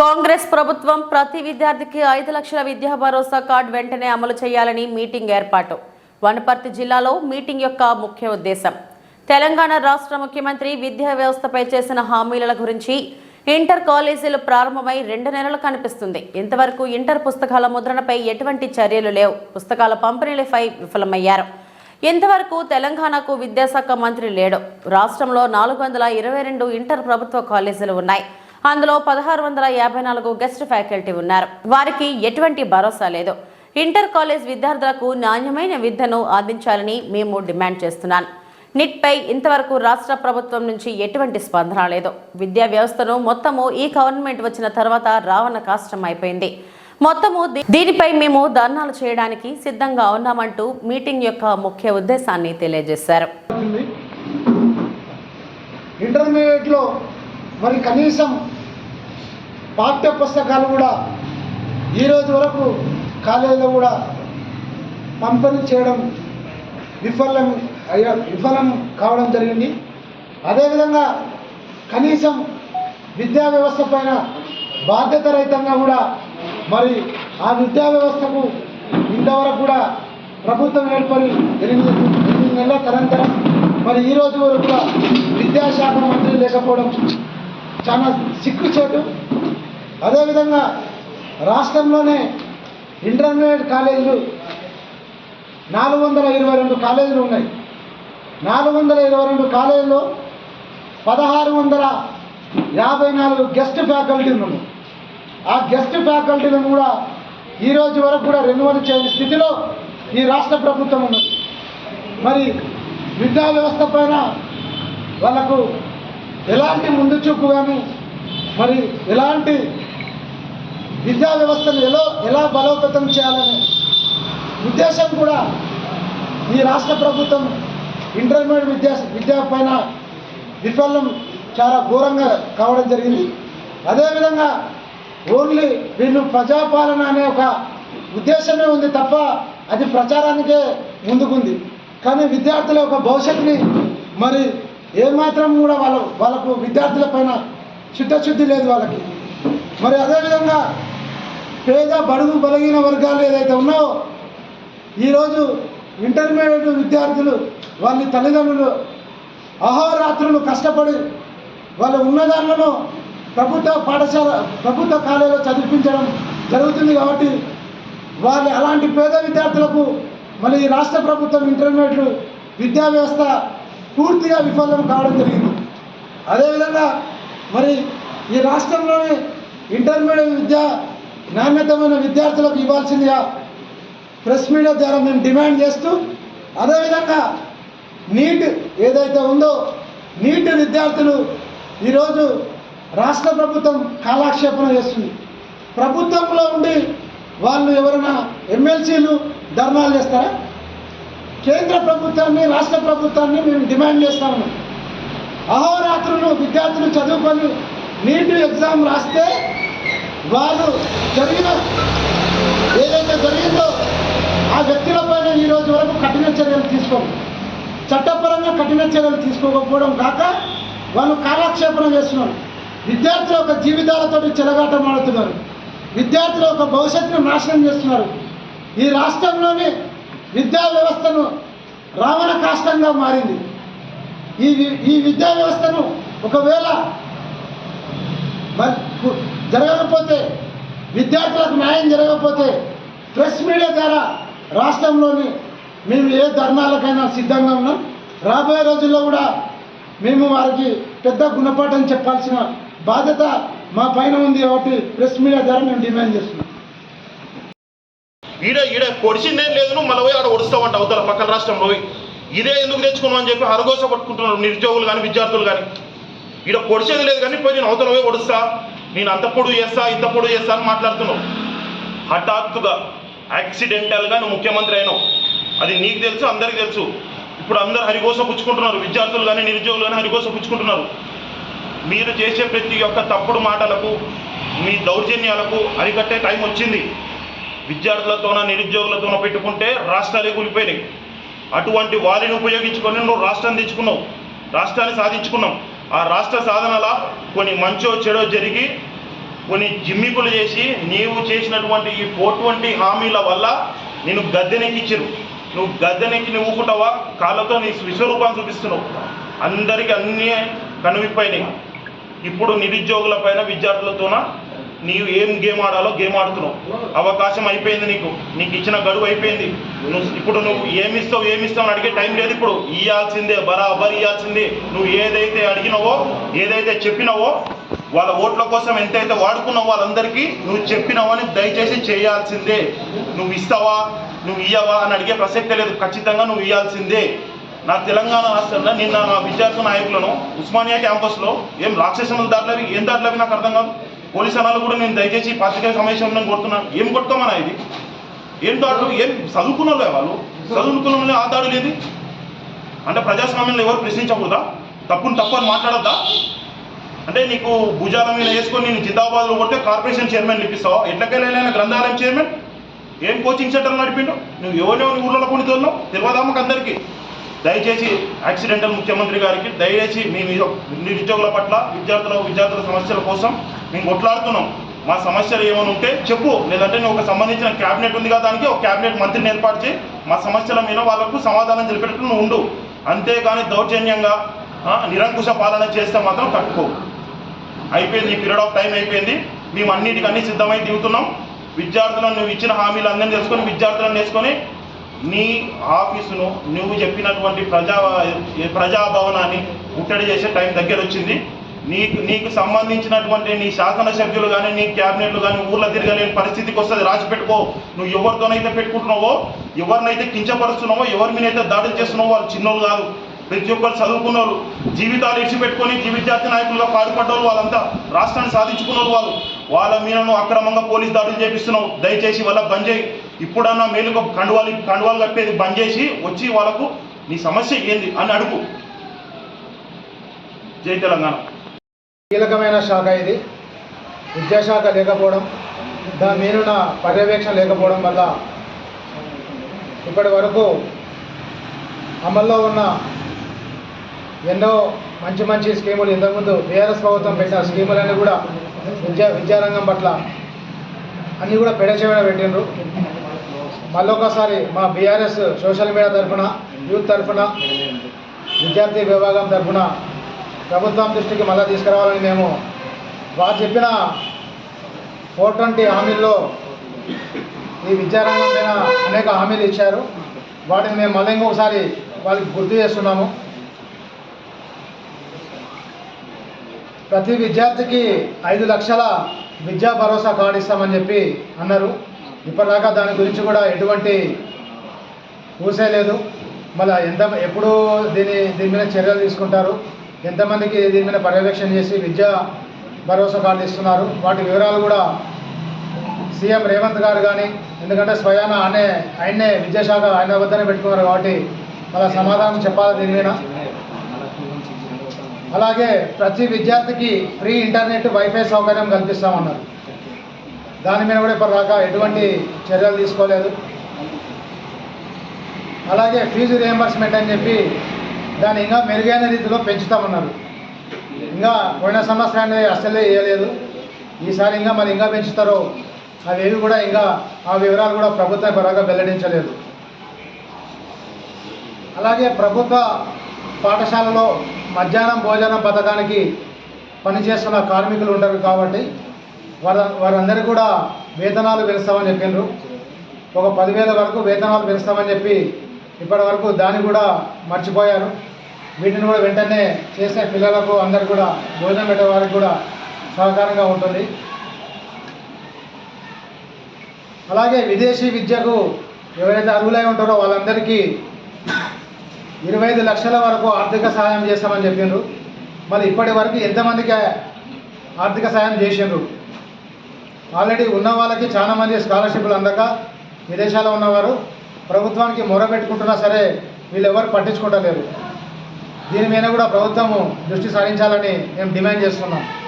కాంగ్రెస్ ప్రభుత్వం ప్రతి విద్యార్థికి ఐదు లక్షల విద్యా భరోసా కార్డు వెంటనే అమలు చేయాలని మీటింగ్ ఏర్పాటు. వనపర్తి జిల్లాలో మీటింగ్ యొక్క ముఖ్య ఉద్దేశం. తెలంగాణ రాష్ట్ర ముఖ్యమంత్రి విద్యా వ్యవస్థపై చేసిన హామీల గురించి ఇంటర్ కాలేజీలు ప్రారంభమై రెండు నెలలు కనిపిస్తుంది. ఇంతవరకు ఇంటర్ పుస్తకాల ముద్రణపై ఎటువంటి చర్యలు లేవు. పుస్తకాల పంపిణీలపై విఫలమయ్యారు. ఇంతవరకు తెలంగాణకు విద్యాశాఖ మంత్రి లేడు. రాష్ట్రంలో నాలుగు వందల ఇరవై రెండు ఇంటర్ ప్రభుత్వ కాలేజీలు ఉన్నాయి. అందులో పదహారు వందల యాభై నాలుగు గెస్ట్ ఫ్యాకల్టీ ఉన్నారు. వారికి ఎటువంటి భరోసా లేదు. ఇంటర్ కాలేజ్ విద్యార్థులకు నాణ్యమైన విద్యను అందించాలని మేము డిమాండ్ చేస్తున్నాను నిట్పై ఇంతవరకు రాష్ట్ర ప్రభుత్వం నుంచి ఎటువంటి స్పందన లేదు. విద్యా వ్యవస్థను మొత్తము ఈ గవర్నమెంట్ వచ్చిన తర్వాత రావణ కాష్టం అయిపోయింది. మొత్తము దీనిపై మేము ధర్నాలు చేయడానికి సిద్ధంగా ఉన్నామంటూ మీటింగ్ యొక్క ముఖ్య ఉద్దేశాన్ని తెలియజేశారు ఉంది ఇంటర్మీడియట్లో మరి కనీసం పాఠ్య పుస్తకాలు కూడా ఈ రోజు వరకు కాలేజీలో కూడా పంపిణీ చేయడం విఫలం అయ్యా విఫలం కావడం జరిగింది. అదేవిధంగా కనీసం విద్యా వ్యవస్థ పైన బాధ్యత రహితంగా కూడా మరి ఆ విద్యా వ్యవస్థకు ఇంతవరకు కూడా ప్రభుత్వం ఏర్పడి ఎనిమిది ఎనిమిది నెలల తరంతరం మరి ఈ రోజు వరకు కూడా విద్యాశాఖ మంత్రి లేకపోవడం చాలా సిగ్గుచేటు. అదేవిధంగా రాష్ట్రంలోనే ఇంటర్మీడియట్ కాలేజీలు నాలుగు వందల ఇరవై రెండు కాలేజీలు ఉన్నాయి. నాలుగు వందల ఇరవై రెండు కాలేజీలో పదహారు వందల యాభై నాలుగు గెస్ట్ ఫ్యాకల్టీలు ఉన్నాయి. ఆ గెస్ట్ ఫ్యాకల్టీలను కూడా ఈ రోజు వరకు కూడా రెన్యువల్ చేయని స్థితిలో ఈ రాష్ట్ర ప్రభుత్వం ఉన్నది. మరి విద్యా వ్యవస్థ పైన వాళ్ళకు ఎలాంటి ముందు చూపు కానీ మరి ఎలాంటి విద్యా వ్యవస్థను ఎలా ఎలా బలోపేతం చేయాలనే ఉద్దేశం కూడా ఈ రాష్ట్ర ప్రభుత్వం ఇంటర్మీడియట్ విద్యా విద్య పైన విఫలం చాలా ఘోరంగా కావడం జరిగింది. అదేవిధంగా ఓన్లీ వీళ్ళు ప్రజాపాలన అనే ఒక ఉద్దేశమే ఉంది తప్ప అది ప్రచారానికే ముందుకుంది. కానీ విద్యార్థుల యొక్క భవిష్యత్తుని మరి ఏమాత్రం కూడా వాళ్ళ వాళ్ళకు విద్యార్థుల పైన చిత్తశుద్ధి లేదు వాళ్ళకి. మరి అదేవిధంగా పేద బడుగు బలహీన వర్గాలు ఏదైతే ఉన్నాయో ఈరోజు ఇంటర్మీడియట్ విద్యార్థులు వాళ్ళ తల్లిదండ్రులు అహోరాత్రులు కష్టపడి వాళ్ళు ఉన్నదాన్లను ప్రభుత్వ పాఠశాల ప్రభుత్వ కాలేజీలో చదివించడం జరుగుతుంది కాబట్టి వాళ్ళు అలాంటి పేద విద్యార్థులకు మళ్ళీ రాష్ట్ర ప్రభుత్వం ఇంటర్మీడియట్ విద్యా వ్యవస్థ పూర్తిగా విఫలం కావడం జరిగింది. అదేవిధంగా మరి ఈ రాష్ట్రంలోని ఇంటర్మీడియట్ విద్య నాణ్యతమైన విద్యార్థులకు ఇవ్వాల్సిందిగా ప్రెస్ మీడియా ద్వారా మేము డిమాండ్ చేస్తూ అదేవిధంగా నీట్ ఏదైతే ఉందో నీట్ విద్యార్థులు ఈరోజు రాష్ట్ర ప్రభుత్వం కాలాక్షేపణ చేస్తుంది. ప్రభుత్వంలో ఉండి వాళ్ళు ఎవరైనా ఎమ్మెల్సీలు ధర్నాలు చేస్తారా? కేంద్ర ప్రభుత్వాన్ని రాష్ట్ర ప్రభుత్వాన్ని మేము డిమాండ్ చేస్తాము. అహోరాత్రులు విద్యార్థులు చదువుకొని నీట్ ఎగ్జామ్ రాస్తే వాళ్ళు జరిగిన ఏదైతే జరిగిందో ఆ వ్యక్తులపైన ఈ రోజు వరకు కఠిన చర్యలు తీసుకోము. చట్టపరంగా కఠిన చర్యలు తీసుకోకపోవడం కాక వాళ్ళు కాలక్షేపణ చేస్తున్నారు. విద్యార్థుల యొక్క జీవితాలతో చెలగాటం ఆడుతున్నారు విద్యార్థుల యొక్క భవిష్యత్తును నాశనం చేస్తున్నారు. ఈ రాష్ట్రంలోని విద్యా వ్యవస్థను రావణ కాష్టంగా మారింది. ఈ ఈ విద్యా వ్యవస్థను ఒకవేళ మరి జరగకపోతే విద్యార్థులకు న్యాయం జరగకపోతే ప్రెస్ మీడియా ద్వారా రాష్ట్రంలోని మేము ఏ ధర్నాలకైనా సిద్ధంగా ఉన్నాం. రాబోయే రోజుల్లో కూడా మేము వారికి పెద్ద గుణపాఠం చెప్పాల్సిన బాధ్యత మా పైన ఉంది కాబట్టి ప్రెస్ మీడియా ద్వారా మేము డిమాండ్ చేస్తున్నాం. ఈడ ఈడ పొడిచిందేం లేదు నువ్వు మళ్ళీ పోయి ఆడ ఒడుస్తావంట అవతల పక్కన రాష్ట్రంలో పోయి. ఇదే ఎందుకు తెచ్చుకున్నావు అని చెప్పి హరగోస పట్టుకుంటున్నారు నిరుద్యోగులు కానీ విద్యార్థులు కానీ. ఈడ పొడిచేది లేదు కానీ పోయి నేను అవతల పోయి ఒడుస్తా. నేను అంత పొడుగు చేస్తా ఇంత పొడుగు చేస్తా అని మాట్లాడుతున్నావు. హఠాత్తుగా యాక్సిడెంటల్గా నువ్వు ముఖ్యమంత్రి అయినావు. అది నీకు తెలుసు అందరికీ తెలుసు. ఇప్పుడు అందరు హరికోసం పుచ్చుకుంటున్నారు. విద్యార్థులు కానీ నిరుద్యోగులు కానీ హరికోసం పుచ్చుకుంటున్నారు. మీరు చేసే ప్రతి ఒక్క తప్పుడు మాటలకు మీ దౌర్జన్యాలకు అరికట్టే టైం వచ్చింది. విద్యార్థులతోన నిరుద్యోగులతోన పెట్టుకుంటే రాష్ట్రాలే కూలిపోయినాయి. అటువంటి వారిని ఉపయోగించుకొని నువ్వు రాష్ట్రం తెచ్చుకున్నావు రాష్ట్రాన్ని సాధించుకున్నాం ఆ రాష్ట్ర సాధనల కొన్ని మంచో చెడో జరిగి కొన్ని జిమ్మికులు చేసి నీవు చేసినటువంటి ఈ ఫోర్ ట్వంటీ హామీల వల్ల నేను గద్దెనెక్కిచ్చిరు నువ్వు గద్దెనెక్కి నువ్వు ఊపుకుంటావా కాళ్ళతో నీ విశ్వరూపాన్ని చూపిస్తున్నావు. అందరికీ అన్నీ కనువిపోయినాయి ఇప్పుడు నిరుద్యోగుల పైన విద్యార్థులతోన నీవు ఏం గేమ్ ఆడాలో గేమ్ ఆడుతున్నావు. అవకాశం అయిపోయింది నీకు. నీకు ఇచ్చిన గడువు అయిపోయింది. నువ్వు ఇప్పుడు నువ్వు ఏమిస్తావు ఏమిస్తావు అని అడిగే టైం లేదు ఇప్పుడు. ఇయ్యాల్సిందే బరాబర్ ఇయ్యాల్సిందే. నువ్వు ఏదైతే అడిగినావో ఏదైతే చెప్పినావో వాళ్ళ ఓట్ల కోసం ఎంతైతే వాడుకున్నావో వాళ్ళందరికీ నువ్వు చెప్పినావని దయచేసి చేయాల్సిందే. నువ్వు ఇస్తావా నువ్వు ఇయ్యవా అని అడిగే ప్రసక్తే లేదు. ఖచ్చితంగా నువ్వు ఇయ్యాల్సిందే. నా తెలంగాణ రాష్ట్రంలో నిన్న నా విద్యార్థి నాయకులను ఉస్మానియా క్యాంపస్లో ఏం రాక్షసముల దాంట్లోవి ఏం దాంట్లోవి నాకు అర్థం కాదు. పోలీస్ అనాలు కూడా నేను దయచేసి పాత్రికేయ సమావేశంలో కొడుతున్నాను ఏం కొడతామన్నా ఇది? ఏం దాడులు ఏం చదువుకున్న వాళ్ళు చదువుకున్న వాళ్ళే ఆ దాడులు ఏది? అంటే ప్రజాస్వామ్యంలో ఎవరు ప్రశ్నించకూడదా? తప్పుని తప్పు అని మాట్లాడద్దా? అంటే నీకు భుజాల మీద వేసుకొని నేను జిందాబాద్లో కొట్టే కార్పొరేషన్ చైర్మన్ ఇప్పిస్తావా ఎట్లకెళ్ళైనా గ్రంథాలయం చైర్మన్? ఏం కోచింగ్ సెంటర్ నడిపిండు? నువ్వు ఎవరెవరి ఊళ్ళో కొని తోలినావు తెలియదా మాకు అందరికీ? దయచేసి యాక్సిడెంటల్ ముఖ్యమంత్రి గారికి దయచేసి మీ నిరుద్యోగుల పట్ల విద్యార్థుల విద్యార్థుల సమస్యల కోసం మేము కొట్లాడుతున్నాం. మా సమస్యలు ఏమైనా ఉంటే చెప్పు. లేదంటే నువ్వు ఒక సంబంధించిన క్యాబినెట్ ఉంది కదా దానికి ఒక క్యాబినెట్ మంత్రిని ఏర్పాటు చేయి. మా సమస్యల మీద వాళ్ళకు సమాధానం తెలిపేటట్టు నువ్వు ఉండు. అంతేగాని దౌర్జన్యంగా నిరంకుశ పాలన చేస్తే మాత్రం తక్కువ అయిపోయింది ఈ పీరియడ్ ఆఫ్ టైం అయిపోయింది. మేము అన్నిటికన్నీ సిద్ధమై దిగుతున్నాం. విద్యార్థులను నువ్వు ఇచ్చిన హామీలు అందరినీ తెలుసుకొని విద్యార్థులను నేర్చుకొని నీ ఆఫీసును నువ్వు చెప్పినటువంటి ప్రజా ప్రజాభవనాన్ని ముట్టడి చేసే టైం దగ్గర వచ్చింది నీకు నీకు సంబంధించినటువంటి నీ శాసనసభ్యులు కానీ నీ క్యాబినెట్లు కానీ ఊర్లో తిరగలేని పరిస్థితికి వస్తుంది రాసి పెట్టుకో. నువ్వు ఎవరితోనైతే పెట్టుకుంటున్నావో ఎవరినైతే కించపరుస్తున్నావో ఎవరి మీదైతే దాడులు చేస్తున్నావో వాళ్ళు చిన్నోళ్ళు కాదు. ప్రతి ఒక్కరు చదువుకున్నారు జీవితాలు ఇడిచిపెట్టుకొని విద్యార్థి నాయకులుగా పాటుపడ్డోళ్ళు వాళ్ళంతా. రాష్ట్రాన్ని సాధించుకున్నారు వాళ్ళు. వాళ్ళ మీద నువ్వు అక్రమంగా పోలీస్ దాడులు చేపిస్తున్నావు. దయచేసి వాళ్ళ బంద్ చేయి. ఇప్పుడన్నా మేలుకు కండువాలు కండువాలు కప్పేది బంద్ చేసి వచ్చి వాళ్ళకు నీ సమస్య ఏంది? అని అడుగు. జై తెలంగాణ. కీలకమైన శాఖ ఇది. విద్యాశాఖ లేకపోవడం దాని మీదున్న పర్యవేక్షణ లేకపోవడం వల్ల ఇప్పటి వరకు అమల్లో ఉన్న ఎన్నో మంచి మంచి స్కీములు ఇంతకుముందు బీఆర్ఎస్ ప్రభుత్వం పెట్టిన స్కీములన్నీ కూడా విద్యా విద్యారంగం పట్ల అన్నీ కూడా పెడచెవిన పెట్టిండ్రు. మళ్ళొకసారి మా బీఆర్ఎస్ సోషల్ మీడియా తరఫున యూత్ తరఫున విద్యార్థి విభాగం తరఫున ప్రభుత్వం దృష్టికి మళ్ళీ తీసుకురావాలని మేము వారు చెప్పిన ఫోర్ ట్వంటీ హామీల్లో ఈ విద్యారంగం పైన అనేక హామీలు ఇచ్చారు. వాటిని మేము మళ్ళీ ఇంకొకసారి వాళ్ళకి గుర్తు చేస్తున్నాము. ప్రతి విద్యార్థికి ఐదు లక్షల విద్యా భరోసా కార్డు ఇస్తామని చెప్పి అన్నారు. ఇప్పటిదాకా దాని గురించి కూడా ఎటువంటి ఊసే లేదు. మళ్ళీ ఎంత ఎప్పుడు దీని దీని మీద చర్యలు తీసుకుంటారు. ఎంతమందికి దీని మీద పర్యవేక్షణ చేసి విద్యా భరోసా కార్డు ఇస్తున్నారు. వాటి వివరాలు కూడా సీఎం రేవంత్ గారు కానీ ఎందుకంటే స్వయాన ఆయనే ఆయన్నే విద్యాశాఖ ఆయన వద్దనే పెట్టుకున్నారు కాబట్టి మళ్ళీ సమాధానం చెప్పాలి దీని మీద. అలాగే ప్రతి విద్యార్థికి ఫ్రీ ఇంటర్నెట్ వైఫై సౌకర్యం కల్పిస్తామన్నారు. దాని మీద కూడా ఇప్పటిదాకా ఎటువంటి చర్యలు తీసుకోలేదు. అలాగే ఫీజు రియంబర్స్మెంట్ అని చెప్పి దాన్ని ఇంకా మెరుగైన రీతిలో పెంచుతామన్నారు. ఇంకా పోయిన సంవత్సరాన్ని అసలే వేయలేదు. ఈసారి ఇంకా మరి ఇంకా పెంచుతారో అవేవి కూడా ఇంకా ఆ వివరాలు కూడా ప్రభుత్వం పరంగా వెల్లడించలేదు. అలాగే ప్రభుత్వ పాఠశాలలో మధ్యాహ్నం భోజనం పథకానికి పనిచేస్తున్న కార్మికులు ఉంటారు కాబట్టి వారు వారందరూ కూడా వేతనాలు పెంచుతామని చెప్పిండ్రు. ఒక పదివేల వరకు వేతనాలు పెంచుతామని చెప్పి ఇప్పటి వరకు దాన్ని కూడా మర్చిపోయారు. వీటిని కూడా వెంటనే చేసే పిల్లలకు అందరు కూడా భోజనం పెట్టే వారికి కూడా సహకారంగా ఉంటుంది. అలాగే విదేశీ విద్యకు ఎవరైతే అర్హులై ఉంటారో వాళ్ళందరికీ ఇరవై ఐదు లక్షల వరకు ఆర్థిక సహాయం చేస్తామని చెప్పిండ్రు. మరి ఇప్పటి వరకు ఎంతమందికి ఆర్థిక సహాయం చేసిండ్రు? ఆల్రెడీ ఉన్న వాళ్ళకి చాలామంది స్కాలర్షిప్లు అందక విదేశాల్లో ఉన్నవారు ప్రభుత్వానికి మొరపెట్టుకుంటున్నా సరే వీళ్ళెవరు పట్టించుకోవటం పట్టించుకుంటలేరు. దీని మీద కూడా ప్రభుత్వము దృష్టి సారించాలని మేము డిమాండ్ చేస్తున్నాం.